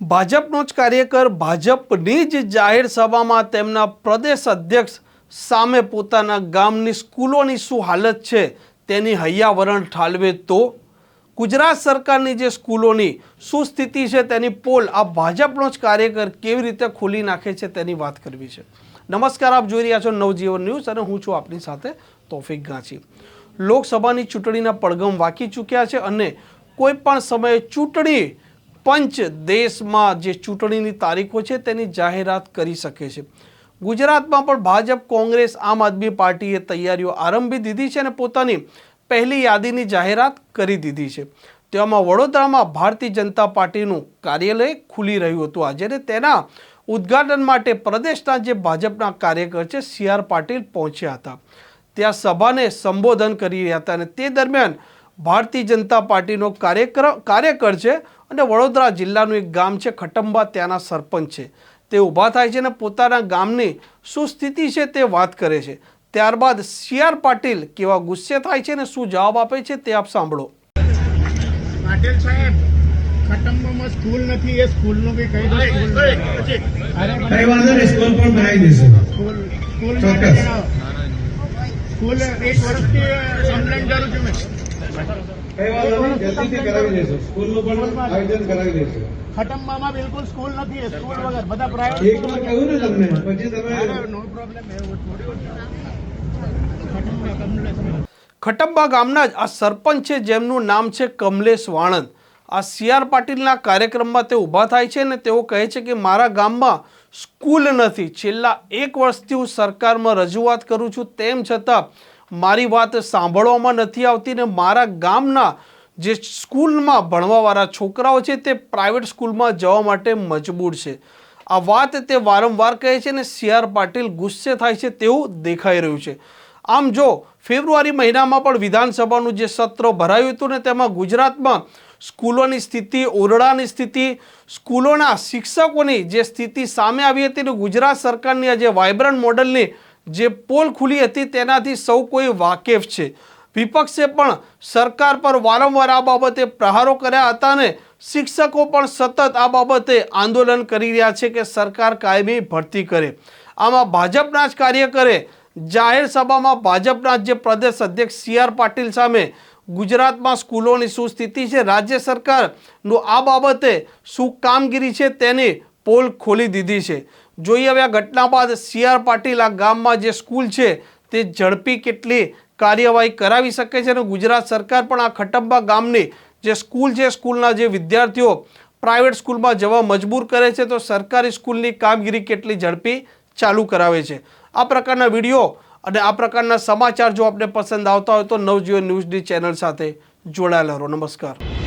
ભાજપનો જ કાર્યકર ભાજપની જ જાહેર સભામાં તેમના પ્રદેશ અધ્યક્ષ સામે પોતાના ગામની સ્કૂલોની શું હાલત છે તેની હૈયાવરણ ઠાલવે તો ગુજરાત સરકારની જે સ્કૂલોની શું સ્થિતિ છે તેની પોલ આ ભાજપનો જ કાર્યકર કેવી રીતે ખોલી નાખે છે તેની વાત કરવી છે. નમસ્કાર, આપ જોઈ રહ્યા છો નવજીવન ન્યૂઝ અને હું છું આપની સાથે તોફિક ગાંચી. લોકસભાની ચૂંટણીના પડગમ વાંકી ચૂક્યા છે અને કોઈ પણ સમયે ચૂંટણી પંચ દેશમાં જે ચૂંટણીની તારીખો છે તેની જાહેરાત કરી શકે છે. ગુજરાતમાં પણ ભાજપ, કોંગ્રેસ, આમ આદમી પાર્ટીએ તૈયારીઓ આરંભી દીધી છે અને પોતાની પહેલી યાદીની જાહેરાત કરી દીધી છે. તેમાં વડોદરામાં ભારતીય જનતા પાર્ટીનું કાર્યાલય ખુલી રહ્યું હતું. આજે અને તેના ઉદ્ઘાટન માટે પ્રદેશના જે ભાજપના કાર્યકર છે, સી આર પાટીલ પહોંચ્યા હતા. ત્યાં સભાને સંબોધન કરી રહ્યા હતા અને તે દરમિયાન ભારતીય જનતા પાર્ટીનો કાર્યકર કાર્યકર છે અને વડોદરા જિલ્લાનું એક ગામ છે ખટંબા ત્યાંના સરપંચ છે. તે ઊભા થાય છે અને પોતાના ગામની શું સ્થિતિ છે તે વાત કરે છે. ત્યારબાદ સી આર પાટીલ કેવા ગુસ્સે થાય છે અને શું જવાબ આપે છે તે આપ સાંભળો. પાટીલ સાહેબ ખટંબામાં સ્કૂલ નથી એ સ્કૂલનું બી કહી દો સ્કૂલ. અરે સ્કૂલ પણ બનાવી દઈશું સ્કૂલ સ્કૂલ સ્કૂલ એક વર્ષથી કમ્પ્લેન કરું છું મેં. કઈ વાંધો નહીં જલ્દીથી કરાવી દઈશું સ્કૂલનું પણ આયોજન કરાવી દઈશું ખટંબામાં બિલકુલ સ્કૂલ નથી સ્કૂલ વગર બધા પ્રાઇવેટ એક વાર કહ્યું ને તમને પછી તમે નો પ્રોબ્લેમ એવું થોડી ખટંબા ગામના જ આ સરપંચ છે જેમનું નામ છે કમલેશ વાણંદ. આ સી આર પાટીલના કાર્યક્રમમાં તે ઊભા થાય છે ને તેઓ કહે છે કે મારા ગામમાં સ્કૂલ નથી. છેલ્લા એક વર્ષથી હું સરકારમાં રજૂઆત કરું છું. તેમ છતાં મારી વાત સાંભળવામાં નથી આવતી ને મારા ગામના જે સ્કૂલમાં ભણવાવાળા છોકરાઓ છે તે પ્રાઇવેટ સ્કૂલમાં જવા માટે મજબૂર છે. આ વાત તે વારંવાર કહે છે ને સી આર પાટીલ ગુસ્સે થાય છે તેવું દેખાઈ રહ્યું છે. આમ જો ફેબ્રુઆરી મહિનામાં પણ વિધાનસભાનું જે સત્ર ભરાયું હતું ને તેમાં ગુજરાતમાં સ્કૂલોની સ્થિતિ ઓરડાની સ્થિતિ, સ્કૂલોના શિક્ષકોની જે સ્થિતિ સામે આવી હતી અને ગુજરાત સરકારની આ જે વાઇબ્રન્ટ મોડલની જે પોલ ખુલી હતી તેનાથી સૌ કોઈ વાકેફ છે. વિપક્ષે પણ સરકાર પર વારંવાર આ બાબતે પ્રહારો કર્યા હતા ને શિક્ષકો પણ સતત આ બાબતે આંદોલન કરી રહ્યા છે કે સરકાર કાયમી ભરતી કરે. આમાં ભાજપના જ કાર્યકરે જાહેર સભામાં ભાજપના જે પ્રદેશ અધ્યક્ષ સી આર પાટીલ સામે ગુજરાતમાં સ્કૂલોની શું સ્થિતિ છે? રાજ્ય સરકારનું આ બાબતે શું કામગીરી છે તેની પોલ ખોલી દીધી છે. જોઈએ હવે આ ઘટના બાદ સી આર પાટીલ આ ગામમાં જે સ્કૂલ છે તે ઝડપી કેટલી કાર્યવાહી કરાવી શકે છે અને ગુજરાત સરકાર પણ આ ખટંબા ગામની જે સ્કૂલ છે, સ્કૂલના જે વિદ્યાર્થીઓ પ્રાઇવેટ સ્કૂલમાં જવા મજબૂર કરે છે તો સરકારી સ્કૂલની કામગીરી કેટલી ઝડપી ચાલુ કરાવે છે. આ પ્રકારના વીડિયો અને આ પ્રકારના સમાચાર જો આપને પસંદ આવતા હોય તો નવજીવન ન્યૂઝની ચેનલ સાથે જોડાયેલા રહો. નમસ્કાર.